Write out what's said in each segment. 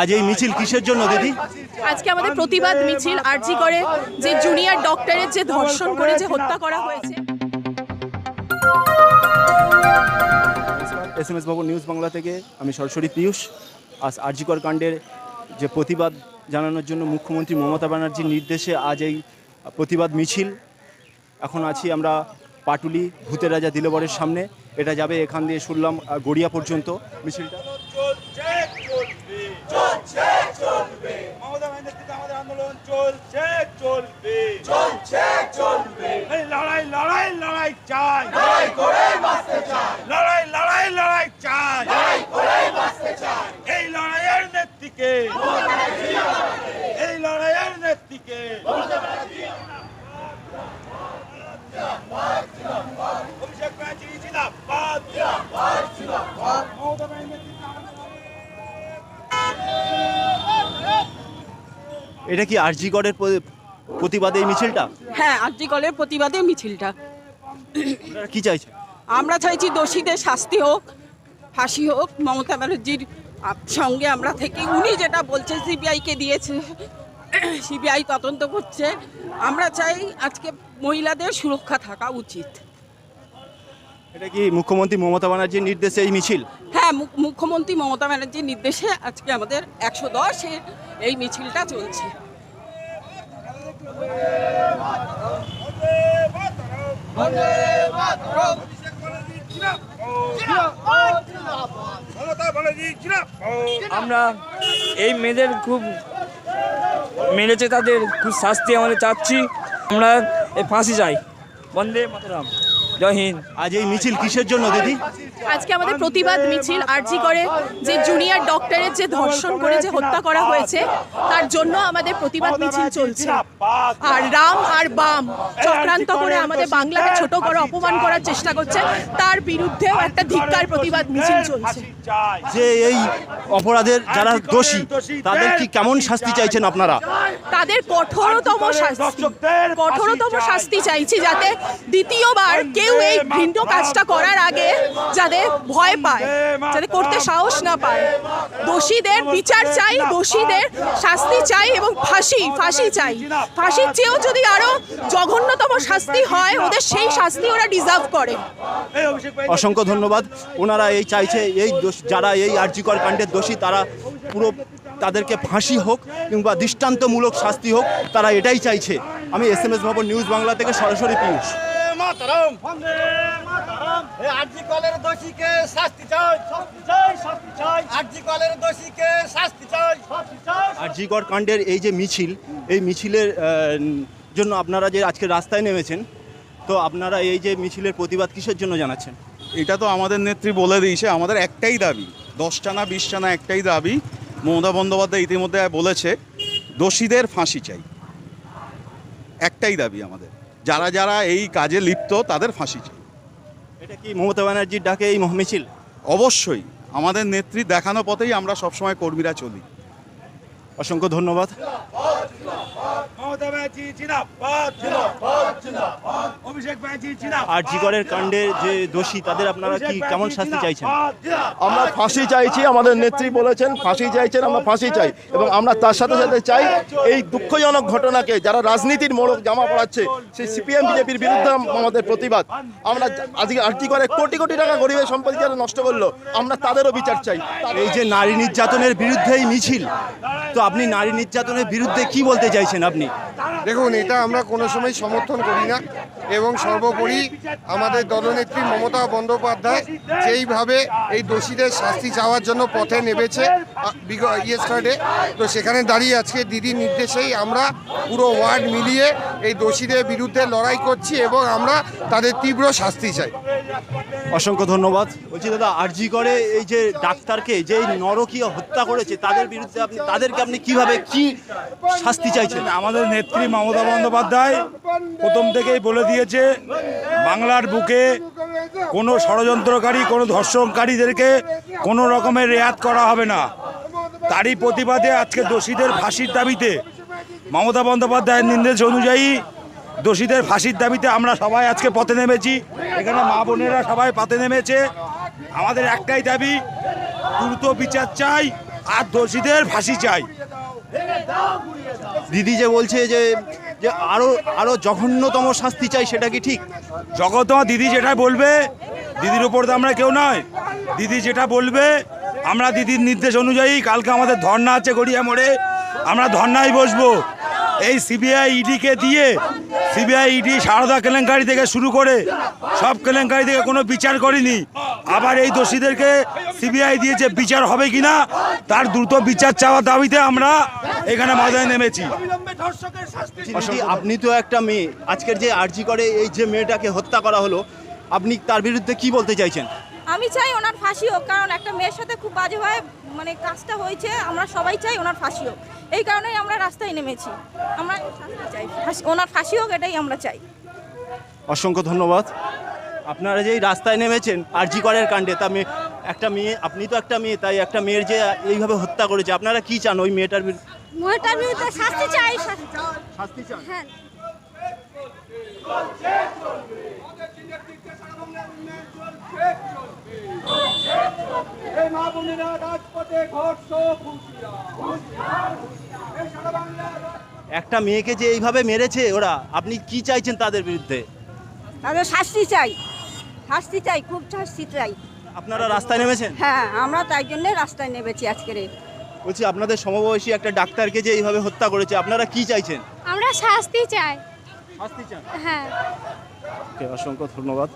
আজ এই মিছিল কিসের জন্য দিদি? আজকে আমাদের প্রতিবাদ মিছিল আরজি করে যে জুনিয়র ডক্টরের যে ধর্ষণ করে যে হত্যা করা হয়েছে। S M S Bhavan news Bangla থেকে। আমি সরাসরি পীয়ূষ। আজ আরজিকর কাণ্ডের যে প্রতিবাদ জানানোর জন্য মুখ্যমন্ত্রী মমতা ব্যানার্জির নির্দেশে আজ এই প্রতিবাদ মিছিল। এখন আছি আমরা পাটুলি ভূতের রাজা দিলবরের সামনে। এটা যাবে এখান দিয়ে শুনলাম গড়িয়া পর্যন্ত। মিছিলটা চলছে চলবে। মমতা ব্যানার্জির আমাদের আন্দোলন চলছে চলবে এটা কি আরজিগড়ের প্রতিবাদে এই মিছিলটা? হ্যাঁ আরজি কলের প্রতিবাদে মিছিলটা। কি চাইছেন? আমরা চাইছি দোষীদের শাস্তি হোক ফাঁসি হোক মমতা ব্যানার্জির সঙ্গে আমরা থেকে। উনি যেটা বলছে সিবিআইকে দিয়েছে। সিবিআই তদন্ত করছে। আমরা চাই আজকে মহিলাদের সুরক্ষা থাকা উচিত। এটা কি মুখ্যমন্ত্রী মমতা ব্যানার্জির নির্দেশে এই মিছিল? হ্যাঁ মুখ্যমন্ত্রী মমতা ব্যানার্জির নির্দেশে আজকে আমাদের একশো দশে এই মিছিলটা চলছে। আমরা এই মেয়েদের খুব মেরেছে, তাদের খুব শাস্তি আমাদের চাচ্ছি। আমরা ফাঁসি যাই বন্দে মাতরম। জয় হিন্দ। আজ এই মিছিল কিসের জন্য দিদি? আজকে আমাদের প্রতিবাদ মিছিল আরজি করে যে জুনিয়র ডক্টরের যে ধর্ষণ করে যে হত্যা করা হয়েছে তার জন্য আমাদের প্রতিবাদ মিছিল চলছে। আর রাম আর বাম চক্রান্ত করে আমাদের বাংলাকে ছোট করে অপমান করার চেষ্টা করছে তার বিরুদ্ধেও একটা ধিক্কার প্রতিবাদ মিছিল চলছে। যে এই অপরাধের যারা দোষী তাদের কি কেমন শাস্তি চাইছেন আপনারা? তাদের কঠোরতম শাস্তি কঠোরতম শাস্তি চাইছি যাতে দ্বিতীয়বার কেউ এই ভিন্ন কাজটা করার আগে যাতে ভয় পায় যাতে করতে সাহস না পায়। দোষীদের বিচার চাই দোষীদের শাস্তি চাই এবং ফাঁসি ফাঁসি চাই। ফাঁসির চেয়েও যদি আরও জঘন্যতম শাস্তি হয় ওদের সেই শাস্তি ওরা ডিজার্ভ করে। অসংখ্য ধন্যবাদ। ওনারা এই চাইছে এই দোষ যারা এই আর্যিকর কাণ্ডের দোষী তারা পুরো তাদেরকে ফাঁসি হোক কিংবা দৃষ্টান্তমূলক শাস্তি হোক তারা এটাই চাইছে। আমি S M S Bhavan news Bangla থেকে সরাসরি পীয়ূষ। মাতরম। বন্দে মাতরম। এই আরজি কলের দোষীকে শাস্তি চাই। শাস্তি চাই শাস্তি চাই। আরজি কলের দোষীকে শাস্তি চাই। শাস্তি চাই। আরজিকর কাণ্ডের এই যে মিছিল এই মিছিলের জন্য আপনারা যে আজকে রাস্তায় নেমেছেন তো আপনারা এই যে মিছিলের প্রতিবাদ কিসের জন্য জানাচ্ছেন? এটা তো আমাদের নেত্রী বলে দিয়েছে আমাদের একটাই দাবি দশটা না বিশটা না একটাই দাবি। মমতা বন্দ্যোপাধ্যায় ইতিমধ্যে বলেছে দোষীদের ফাঁসি চাই। একটাই দাবি আমাদের। যারা যারা এই কাজে লিপ্ত তাদের ফাঁসি চাই। এটা কি মমতা ব্যানার্জির ডাকে এই মহামিছিল? অবশ্যই। আমাদের নেত্রী দেখানো পথেই আমরা সবসময় কর্মীরা চলি। অসংখ্য ধন্যবাদ। মমতা ব্যানার্জি অভিষেক ব্যানার্জি জিন্দাবাদ। আরজিকরের কাণ্ডে যে দোষী তাদের আপনারা কি কেমন শাস্তি চাইছেন? আমরা ফাঁসি চাইছি আমাদের নেত্রী বলেছেন ফাঁসি চাইছেন আমরা ফাঁসি চাই। এবং আমরা তার সাথে সাথে চাই এই দুঃখজনক ঘটনাকে যারা রাজনীতির মোড়ক জামা পড়াচ্ছে সেই সিপিএম বিজেপির বিরুদ্ধে আমাদের প্রতিবাদ। আমরা আজকে আর্জি করে কোটি কোটি টাকা গরিবের সম্পত্তি যারা নষ্ট করল আমরা তাদেরও বিচার চাই। এই যে নারী নির্যাতনের বিরুদ্ধে এই মিছিল তো আপনি নারী নির্যাতনের বিরুদ্ধে কি বলতে চাইছেন আপনি? দেখুন, এটা আমরা কোনো সময় সমর্থন করি না এবং সর্বোপরি আমাদের দলনেত্রী মমতা বন্দ্যোপাধ্যায় যেইভাবে এই দোষীদের শাস্তি চাওয়ার জন্য পথে নেমেছে ইয়েস্টারডে তো সেখানে দাঁড়িয়ে আজকে দিদির নির্দেশেই আমরা পুরো ওয়ার্ড মিলিয়ে এই দোষীদের বিরুদ্ধে লড়াই করছি এবং আমরা তাদের তীব্র শাস্তি চাই। অসংখ্য ধন্যবাদ। বলছি, দাদা, আরজি করে এই যে ডাক্তারকে যে নরকীয় হত্যা করেছে, তাদের বিরুদ্ধে আপনি তাদেরকে আপনি কীভাবে কি শাস্তি চাইছেন? আমাদের নেত্রী মমতা বন্দ্যোপাধ্যায় প্রথম থেকেই বলে দিয়েছে, বাংলার বুকে কোনো ষড়যন্ত্রকারী, কোনো ধর্ষণকারীদেরকে কোনো রকমের রেয়াত করা হবে না। তারই প্রতিবাদে আজকে দোষীদের ফাঁসির দাবিতে মমতা বন্দ্যোপাধ্যায়ের নির্দেশ অনুযায়ী দোষীদের ফাঁসির দাবিতে আমরা সবাই আজকে পথে নেমেছি। এখানে মা বোনেরা সবাই পথে নেমেছে। আমাদের একটাই দাবি দ্রুত বিচার চাই আর দোষীদের ফাঁসি চাই। দিদি যে বলছে যে যে আরও আরও জঘন্যতম শাস্তি চাই সেটা কি ঠিক? জগত দিদি যেটা বলবে দিদির উপর তো আমরা কেউ নয়। দিদি যেটা বলবে আমরা দিদির নির্দেশ অনুযায়ী কালকে আমাদের ধর্না আছে গড়িয়া মোড়ে আমরা ধর্নায় বসবো। এই সিবিআই ইডিকে দিয়ে সিবিআই ইডি সারদা কেলেঙ্কারি থেকে শুরু করে সব কেলেঙ্কারি থেকে কোনো বিচার করেনি। আবার এই দোষীদেরকে সিবিআই দিয়েছে বিচার হবে কিনা? তার দ্রুত বিচার চাওয়ার দাবিতে আমরা এখানে ময়দানে নেমেছি। আপনি তো একটা মেয়ে। আজকের যে আরজি করে এই যে মেয়েটাকে হত্যা করা হলো আপনি তার বিরুদ্ধে কি বলতে চাইছেন? আমি চাই ওনার ফাঁসি হোক কারণ একটা মেয়ের সাথে খুব বাজে বাজেভাবে মানে কাজটা হয়েছে আমরা সবাই চাই ওনার ফাঁসি হোক। এই কারণেই আমরা রাস্তায় নেমেছি। আমরা চাই ফাঁসি- ওনার ফাঁসি হোক এটাই আমরা চাই। অসংখ্য ধন্যবাদ। আপনারা যেই রাস্তায় নেমেছেন আরজি করের কাণ্ডে তা মেয়ে একটা মেয়ে আপনি তো একটা মেয়ে তাই একটা মেয়ের যে এইভাবে হত্যা করেছে আপনারা কি চান ওই মেয়েটার বিরুদ্ধে? মহিলার বিরুদ্ধে শাস্তি চাই। শাস্তি চান? হ্যাঁ। একটা মেয়েকে যে এইভাবে মেরেছে ওরা আপনি কি চাইছেন তাদের বিরুদ্ধে? তাদের শাস্তি চাই। শাস্তি চাই খুব শাস্তি চাই। আপনারা রাস্তায় নেমেছেন? হ্যাঁ আমরা তাই জন্যে রাস্তায় নেমেছি আজকের বলছি আপনাদের সমবয়সী একটা ডাক্তারকে যে এইভাবে হত্যা করেছে আপনারা কি চাইছেন? আমরা শাস্তি চাই। শাস্তি চান? হ্যাঁ। ওকে অসংখ্য ধন্যবাদ।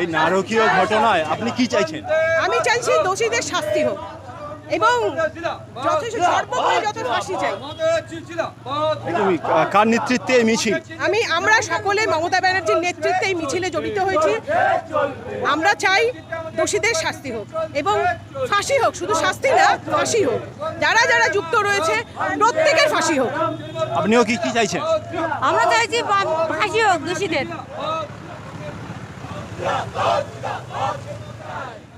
এই নারকীয় ঘটনায় আপনি কি চাইছেন? আমি চাইছি দোষীদের শাস্তি হোক এবং যথেষ্ট সর্বোপরি ফাঁসি চাই। তুমি কার নেতৃত্বে এই মিছিল? আমি আমরা সকলে মমতা ব্যানার্জির নেতৃত্বে এই মিছিলে জড়িত হয়েছি। আমরা চাই দোষীদের শাস্তি হোক এবং ফাঁসি হোক শুধু শাস্তি না ফাঁসি হোক। যারা যারা যুক্ত রয়েছে প্রত্যেকের ফাঁসি হোক। আপনিও কি কি চাইছেন? আমরা চাইছি ফাঁসি হোক দোষীদের।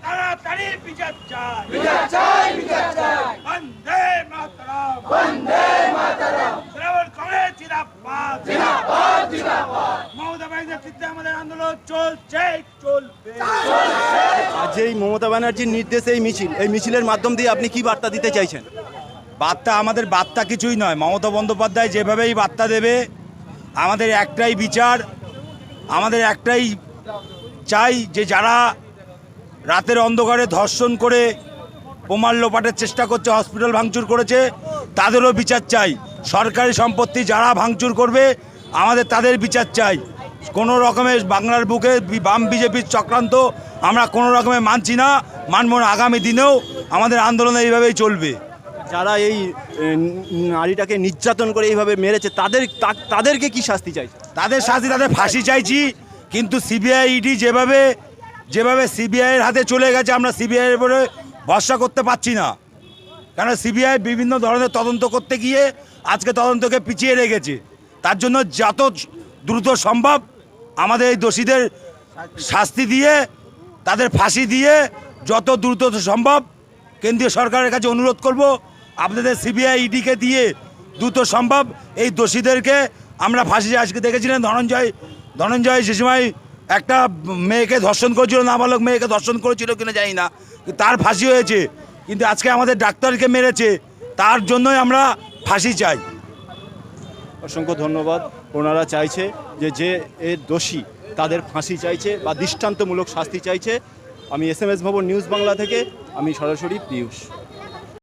তাড়াতাড়ি বিচার চাই। বিচার চাই বিচার চাই। বন্দে মাতরম বন্দে মাতরম তৃণমূল কংগ্রেস জিন্দাবাদ জিন্দাবাদ জিন্দাবাদ মমতা ব্যানার্জির নেতৃত্বে আমাদের আন্দোলন চলছে চলবে এই মমতা ব্যানার্জির নির্দেশে এই মিছিল, এই মিছিলের মাধ্যম দিয়ে আপনি কি বার্তা দিতে চাইছেন? বার্তা আমাদের বার্তা কিছুই নয়। মমতা বন্দ্যোপাধ্যায় যেভাবেই বার্তা দেবে, আমাদের একটাই বিচার, আমাদের একটাই চাই যে যারা রাতের অন্ধকারে ধর্ষণ করে প্রমাণ লোপাটের চেষ্টা করছে, হসপিটাল ভাঙচুর করেছে, তাদেরও বিচার চাই। সরকারি সম্পত্তি যারা ভাঙচুর করবে, আমাদের তাদের বিচার চাই। কোনো রকমের বাংলার বুকে বাম বিজেপির চক্রান্ত আমরা কোনো রকমের মানছি না মানব না। আগামী দিনেও আমাদের আন্দোলন এইভাবেই চলবে। যারা এই নারীটাকে নির্যাতন করে এইভাবে মেরেছে তাদের তাদেরকে কি শাস্তি চাইছে তাদের শাস্তি তাদের ফাঁসি চাইছি কিন্তু সিবিআই ইডি যেভাবে যেভাবে সিবিআইয়ের হাতে চলে গেছে আমরা সিবিআইয়ের উপরে ভরসা করতে পারছি না। কেন সিবিআই বিভিন্ন ধরনের তদন্ত করতে গিয়ে আজকে তদন্তকে পিছিয়ে রেখেছে। তার জন্য যত দ্রুত সম্ভব আমাদের এই দোষীদের শাস্তি দিয়ে, তাদের ফাঁসি দিয়ে যত দ্রুত সম্ভব কেন্দ্রীয় সরকারের কাছে অনুরোধ করব, আপনাদের সিবিআই ইডিকে দিয়ে দ্রুত সম্ভব এই দোষীদেরকে আমরা ফাঁসি আজকে দেখেছিলেন ধনঞ্জয় ধনঞ্জয় সে সময় একটা মেয়েকে ধর্ষণ করেছিল, নাবালক মেয়েকে ধর্ষণ করেছিল কিনা জানি না, তার ফাঁসি হয়েছে, কিন্তু আজকে আমাদের ডাক্তারকে মেরেছে, তার জন্যই আমরা ফাঁসি চাই। অসংখ্য ধন্যবাদ। ওনারা চাইছে যে যে এর দোষী তাদের ফাঁসি চাইছে বা দৃষ্টান্তমূলক শাস্তি চাইছে। আমি S M S Bhavan news Bangla থেকে, আমি সরাসরি পিয়ুষ।